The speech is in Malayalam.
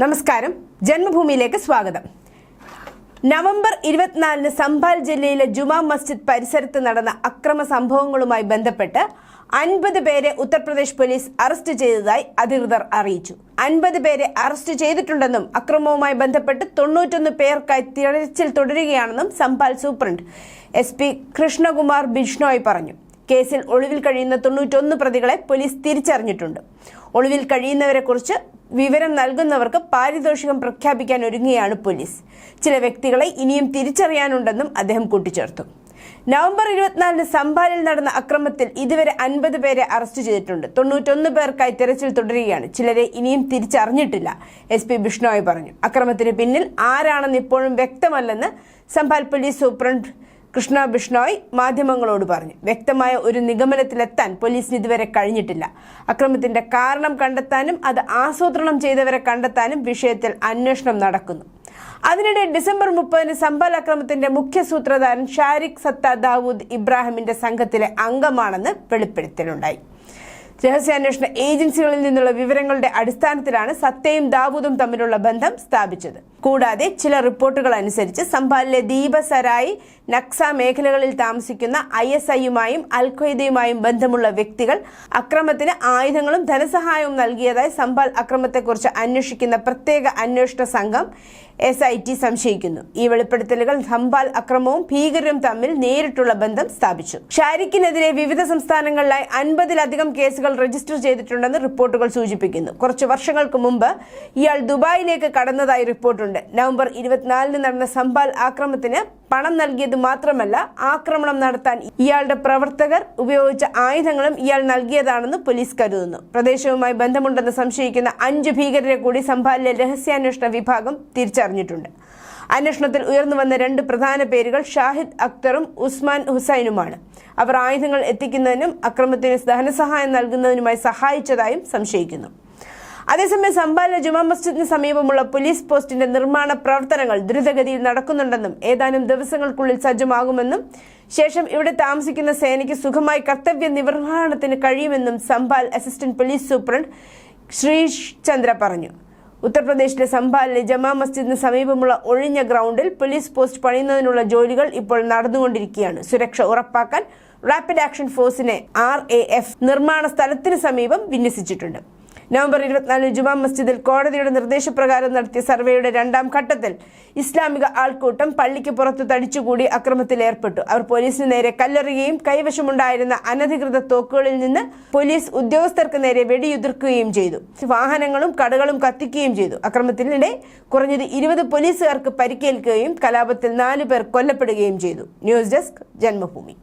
നമസ്കാരം. ജന്മഭൂമിയിലേക്ക് സ്വാഗതം. നവംബർ ഇരുപത്തിനാലിന് സംഭാൽ ജില്ലയിലെ ജുമാ മസ്ജിദ് പരിസരത്ത് നടന്ന അക്രമ സംഭവങ്ങളുമായി ബന്ധപ്പെട്ട് അൻപത് പേരെ ഉത്തർപ്രദേശ് പോലീസ് അറസ്റ്റ് ചെയ്തതായി അധികൃതർ അറിയിച്ചു. അൻപത് പേരെ അറസ്റ്റ് ചെയ്തിട്ടുണ്ടെന്നും അക്രമവുമായി ബന്ധപ്പെട്ട് തൊണ്ണൂറ്റൊന്ന് പേർക്കായി തിരച്ചിൽ തുടരുകയാണെന്നും Sambhal superintendent S P Krishnakumar Bishnoi പറഞ്ഞു. കേസിൽ ഒളിവിൽ കഴിയുന്ന തൊണ്ണൂറ്റൊന്ന് പ്രതികളെ പോലീസ് തിരിച്ചറിഞ്ഞിട്ടുണ്ട്. ഒളിവിൽ കഴിയുന്നവരെക്കുറിച്ച് വിവരം നൽകുന്നവർക്ക് പാരിതോഷികം പ്രഖ്യാപിക്കാൻ ഒരുങ്ങുകയാണ് പോലീസ്. ചില വ്യക്തികളെ ഇനിയും തിരിച്ചറിയാനുണ്ടെന്നും അദ്ദേഹം കൂട്ടിച്ചേർത്തു. നവംബർ ഇരുപത്തിനാലിന് സംഭാലിൽ നടന്ന അക്രമത്തിൽ ഇതുവരെ അൻപത് പേരെ അറസ്റ്റ് ചെയ്തിട്ടുണ്ട്. തൊണ്ണൂറ്റൊന്ന് പേർക്കായി തെരച്ചിൽ തുടരുകയാണ്. ചിലരെ ഇനിയും തിരിച്ചറിഞ്ഞിട്ടില്ല എസ് പി ബിഷ്ണോയ് പറഞ്ഞു. അക്രമത്തിന് പിന്നിൽ ആരാണെന്ന് ഇപ്പോഴും വ്യക്തമല്ലെന്ന് സംഭാൽ പോലീസ് സൂപ്രണ്ട് കൃഷ്ണ ബിഷ്ണോയ് മാധ്യമങ്ങളോട് പറഞ്ഞു. വ്യക്തമായ ഒരു നിഗമനത്തിലെത്താൻ പോലീസിന് ഇതുവരെ കഴിഞ്ഞിട്ടില്ല. അക്രമത്തിന്റെ കാരണം കണ്ടെത്താനും അത് ആസൂത്രണം ചെയ്തവരെ കണ്ടെത്താനും വിഷയത്തിൽ അന്വേഷണം നടക്കുന്നു. അതിനിടെ ഡിസംബർ മുപ്പതിന് സമ്പൽ അക്രമത്തിന്റെ മുഖ്യ സൂത്രധാരൻ ഷാരിഖ് സത്ത ദാവൂദ് ഇബ്രാഹിമിന്റെ സംഘത്തിലെ അംഗമാണെന്ന് വെളിപ്പെടുത്തലുണ്ടായി. രഹസ്യാന്വേഷണ ഏജൻസികളിൽ നിന്നുള്ള വിവരങ്ങളുടെ അടിസ്ഥാനത്തിലാണ് സത്യയും ദാവൂദും തമ്മിലുള്ള ബന്ധം സ്ഥാപിച്ചത്. കൂടാതെ ചില റിപ്പോർട്ടുകൾ അനുസരിച്ച് സംഭാലിലെ ദീപസരായി നക്സ മേഖലകളിൽ താമസിക്കുന്ന ഐ എസ് ഐയുമായും അൽ ഖ്വയ്ദയുമായും ബന്ധമുള്ള വ്യക്തികൾ അക്രമത്തിന് ആയുധങ്ങളും ധനസഹായവും നൽകിയതായി സംഭാൽ അക്രമത്തെക്കുറിച്ച് അന്വേഷിക്കുന്ന പ്രത്യേക അന്വേഷണ സംഘം എസ് ഐ ടി സംശയിക്കുന്നു. ഈ വെളിപ്പെടുത്തലുകൾ സംഭാൽ അക്രമവും ഭീകരരും തമ്മിൽ നേരിട്ടുള്ള ബന്ധം സ്ഥാപിച്ചു. ഷാരിഖിനെതിരെ വിവിധ സംസ്ഥാനങ്ങളിലായി അൻപതിലധികം കേസുകൾ രജിസ്റ്റർ ചെയ്തിട്ടുണ്ടെന്ന് റിപ്പോർട്ടുകൾ സൂചിപ്പിക്കുന്നു. കുറച്ച് വർഷങ്ങൾക്ക് മുമ്പ് ഇയാൾ ദുബായിലേക്ക് കടന്നതായി റിപ്പോർട്ടുണ്ട്. നവംബർ ഇരുപത്തിനാലിന് നടന്ന സംഭാൽ ആക്രമണത്തിന് പണം നൽകിയത് മാത്രമല്ല ആക്രമണം നടത്താൻ ഇയാളുടെ പ്രവർത്തകർ ഉപയോഗിച്ച ആയുധങ്ങളും ഇയാൾ നൽകിയതാണെന്ന് പോലീസ് കരുതുന്നു. പ്രദേശവുമായി ബന്ധമുണ്ടെന്ന് സംശയിക്കുന്ന അഞ്ച് ഭീകരരെ കൂടി സംഭാലിലെ രഹസ്യാന്വേഷണ വിഭാഗം തിരിച്ചറിഞ്ഞിട്ടുണ്ട്. അന്വേഷണത്തിൽ ഉയർന്നു വന്ന രണ്ട് പ്രധാന പേരുകൾ ഷാഹിദ് അക്തറും ഉസ്മാൻ ഹുസൈനുമാണ്. അവർ ആയുധങ്ങൾ എത്തിക്കുന്നതിനും അക്രമത്തിന് ധനസഹായം നൽകുന്നതിനുമായി സഹായിച്ചതായും സംശയിക്കുന്നു. അതേസമയം സംബാലിലെ ജുമാ മസ്ജിദിന് സമീപമുള്ള പോലീസ് പോസ്റ്റിന്റെ നിർമ്മാണ പ്രവർത്തനങ്ങൾ ദ്രുതഗതിയിൽ നടക്കുന്നുണ്ടെന്നും ഏതാനും ദിവസങ്ങൾക്കുള്ളിൽ സജ്ജമാകുമെന്നും ശേഷം ഇവിടെ താമസിക്കുന്ന സേനയ്ക്ക് സുഖമായി കർത്തവ്യ നിർവഹണത്തിന് കഴിയുമെന്നും Sambhal assistant police superintendent Shrish Chandra പറഞ്ഞു. ഉത്തർപ്രദേശിലെ സംഭാലിലെ ജമാ മസ്ജിദിന് സമീപമുള്ള ഒഴിഞ്ഞ ഗ്രൗണ്ടിൽ പോലീസ് പോസ്റ്റ് പണിയുന്നതിനുള്ള ജോലികൾ ഇപ്പോൾ നടന്നുകൊണ്ടിരിക്കുകയാണ്. സുരക്ഷ ഉറപ്പാക്കാൻ റാപ്പിഡ് ആക്ഷൻ ഫോഴ്സിനെ ആർ നിർമ്മാണ സ്ഥലത്തിന് സമീപം വിന്യസിച്ചിട്ടുണ്ട്. നവംബർ ഇരുപത്തിനാലിന് ജുമാ മസ്ജിദിൽ കോടതിയുടെ നിർദ്ദേശപ്രകാരം നടത്തിയ സർവേയുടെ രണ്ടാം ഘട്ടത്തിൽ ഇസ്ലാമിക ആൾക്കൂട്ടം പള്ളിക്ക് പുറത്ത് തടിച്ചുകൂടി അക്രമത്തിൽ ഏർപ്പെട്ടു. അവർ പോലീസിന് നേരെ കല്ലെറിയുകയും കൈവശമുണ്ടായിരുന്ന അനധികൃത തോക്കുകളിൽ നിന്ന് പോലീസ് ഉദ്യോഗസ്ഥർക്ക് നേരെ വെടിയുതിർക്കുകയും ചെയ്തു. വാഹനങ്ങളും കടകളും കത്തിക്കുകയും ചെയ്തു. അക്രമത്തിനിടെ കുറഞ്ഞത് ഇരുപത് പോലീസുകാർക്ക് പരിക്കേൽക്കുകയും കലാപത്തിൽ നാലു പേർ കൊല്ലപ്പെടുകയും ചെയ്തു. News desk Janmabhumi.